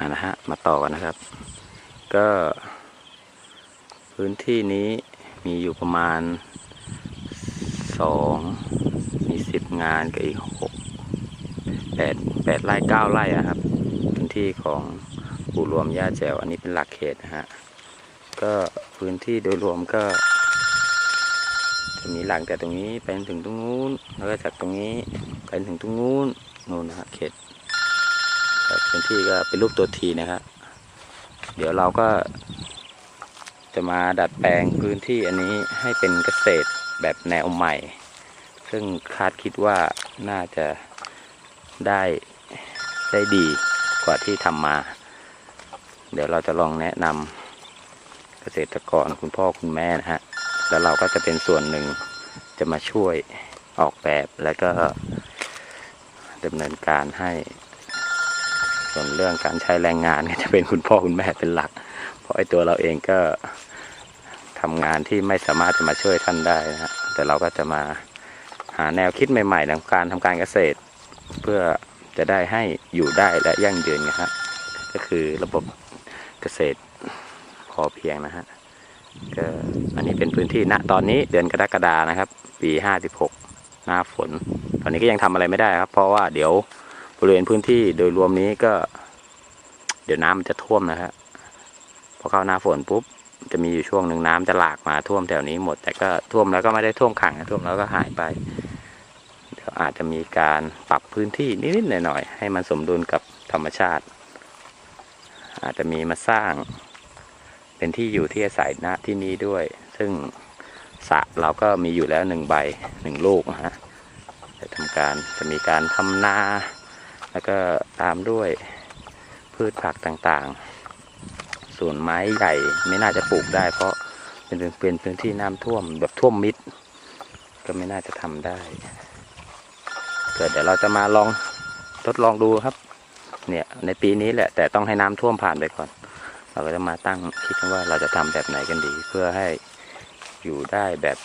อ่านะฮะมาต่อกันนะครับ ก็ พื้นที่นี้มีอยู่ประมาณสองมีสิบงานกับอีกหกแปดแปดไร่เก้าไร่อะครับ พื้นที่ของปู่รวมย่าแจวอันนี้เป็นหลักเขตนะฮะก็พื้นที่โดยรวมก็จะมีหลังแต่ตรงนี้ไปถึงตรงนู้นแล้วก็จากตรงนี้ไปถึงตรงนู้นนู่นนะฮะเขต พื้นที่ก็เป็นรูปตัวทีนะครับ เดี๋ยวเราก็จะมาดัดแปลงพื้นที่อันนี้ให้เป็นเกษตรแบบแนวใหม่ ซึ่งคาดคิดว่าน่าจะได้ได้ดีกว่าที่ทำมา เดี๋ยวเราจะลองแนะนำเกษตรกรคุณพ่อคุณแม่นะฮะ แล้วเราก็จะเป็นส่วนหนึ่งจะมาช่วยออกแบบแล้วก็ดำเนินการให้ ส่วนเรื่องการใช้แรงงานเนี่ยจะเป็นคุณพ่อคุณแม่เป็นหลัก เพราะไอ้ตัวเราเองก็ทำงานที่ไม่สามารถจะมาช่วยท่านได้นะฮะแต่เราก็จะมาหาแนวคิดใหม่ๆในการทำการเกษตร เพื่อจะได้ให้อยู่ได้และยั่งยืนนะฮะก็คือระบบเกษตรพอเพียงนะฮะก็อันนี้เป็นพื้นที่ณตอนนี้เดือนกรกฎานะครับ ปีห้าสิบหกหน้าฝน ตอนนี้ก็ยังทำอะไรไม่ได้ครับ เพราะว่าเดี๋ยว บริเวณพื้นที่โดยรวมนี้ก็ เดี๋ยวน้ำมันจะท่วมนะครับพอเข้าหน้าฝนปุ๊บจะมีอยู่ช่วงหนึ่งน้ำจะหลากมาท่วมแถวนี้หมด แต่ก็ท่วมแล้วก็ไม่ได้ท่วมขังท่วมแล้วก็หายไปเดี๋ยวอาจจะมีการปรับพื้นที่นิดๆหน่อยๆให้มันสมดุลกับธรรมชาติ อาจจะมีมาสร้าง เป็นที่อยู่ที่อาศัยณที่นี้ด้วย ซึ่งสระเราก็มีอยู่แล้วหนึ่งใบหนึ่งลูกนะฮะจะทำการจะมีการทำนา แล้วก็ตามด้วยพืชผักต่างๆ ส่วนไม้ใหญ่ไม่น่าจะปลูกได้ เพราะเป็นเป็นพื้นที่น้ำท่วมแบบท่วมมิด ก็ไม่น่าจะทำได้เกิดเดี๋ยวเราจะมาลองทดลองดูครับ เนี่ยในปีนี้แหละ แต่ต้องให้น้ำท่วมผ่านไปก่อน เราก็จะมาตั้งคิดว่าเราจะทำแบบไหนกันดี เพื่อให้อยู่ได้แบบ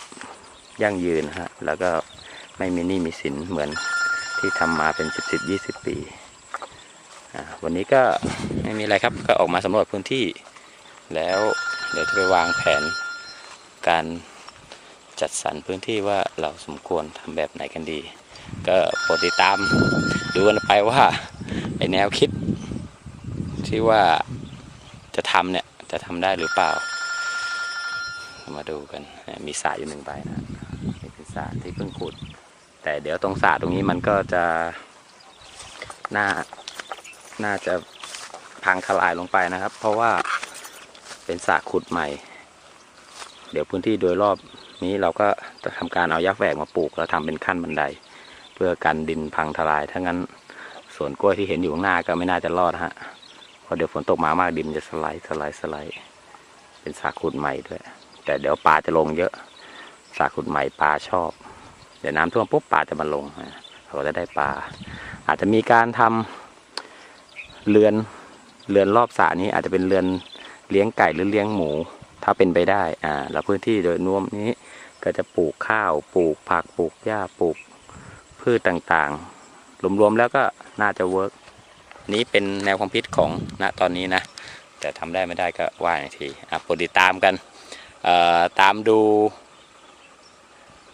ยั่งยืนฮะ แล้วก็ไม่มีหนี้มีสินเหมือน ที่ทำมาเป็นสิบสิบยี่สิบปีวันนี้ก็ไม่มีอะไรครับก็ออกมาสำรวจพื้นที่ แล้วเดี๋ยวจะไปวางแผนการจัดสรรพื้นที่ว่าเราสมควรทำแบบไหนกันดี ก็โปรดติดตามดูกันไปว่าไอแนวคิด ที่ว่าจะทำเนี่ยจะทำได้หรือเปล่า มาดูกันมีสระอยู่หนึ่งใบนะนี่เป็นสระที่เพิ่งขุด แต่เดี๋ยวตรงสระตรงนี้มันก็จะน่าน่าจะพังทลายลงไปนะครับ เพราะว่าเป็นสระขุดใหม่ เดี๋ยวพื้นที่โดยรอบนี้เราก็จะทำการเอายักษ์แฝกมาปลูกแล้วทำเป็นขั้นบันได เพื่อกันดินพังทลายถ้างั้นสวนกล้วยที่เห็นอยู่ข้างหน้าก็ไม่น่าจะรอดฮะเพราะเดี๋ยวฝนตกมามากดินจะสไลด์สไลด์สไลด์เป็นสาขุดใหม่ด้วย แต่เดี๋ยวปลาจะลงเยอะสาขุดใหม่ปลาชอบ ดี๋ยวน้ำท่วมปุ๊บปลาจะมาลงนะเราจะได้ปลา อาจจะมีการทำเรือนเรือนรอบสระนี้อาจจะเป็นเรือนเลี้ยงไก่หรือเลี้ยงหมู ถ้าเป็นไปได้อ่าแล้วพื้นที่โดยรวมนี้ก็จะปลูกข้าวปลูกผักปลูกหญ้าปลูกพืชต่างๆรวมๆแล้วก็น่าจะเวิร์กนี้เป็นแนวความคิดของณตอนนี้นะ แต่ทำได้ไม่ได้ก็ว่าอีกทีอะโปรดติดตามกันตามดู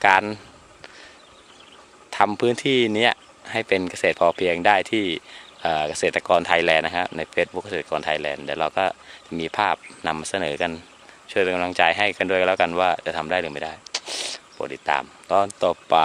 การ ทำพื้นที่นี้ให้เป็นเกษตรพอเพียงได้ที่เกษตรกรไทยแลนด์นะครับในเฟซบุ๊กเกษตรกรไทยแลนด์เดี๋ยวเราก็จะมีภาพนำมาเสนอกันช่วยเป็นกำลังใจให้กันด้วยแล้วกันว่าจะทำได้หรือไม่ได้โปรดติดตามตอนต่อไป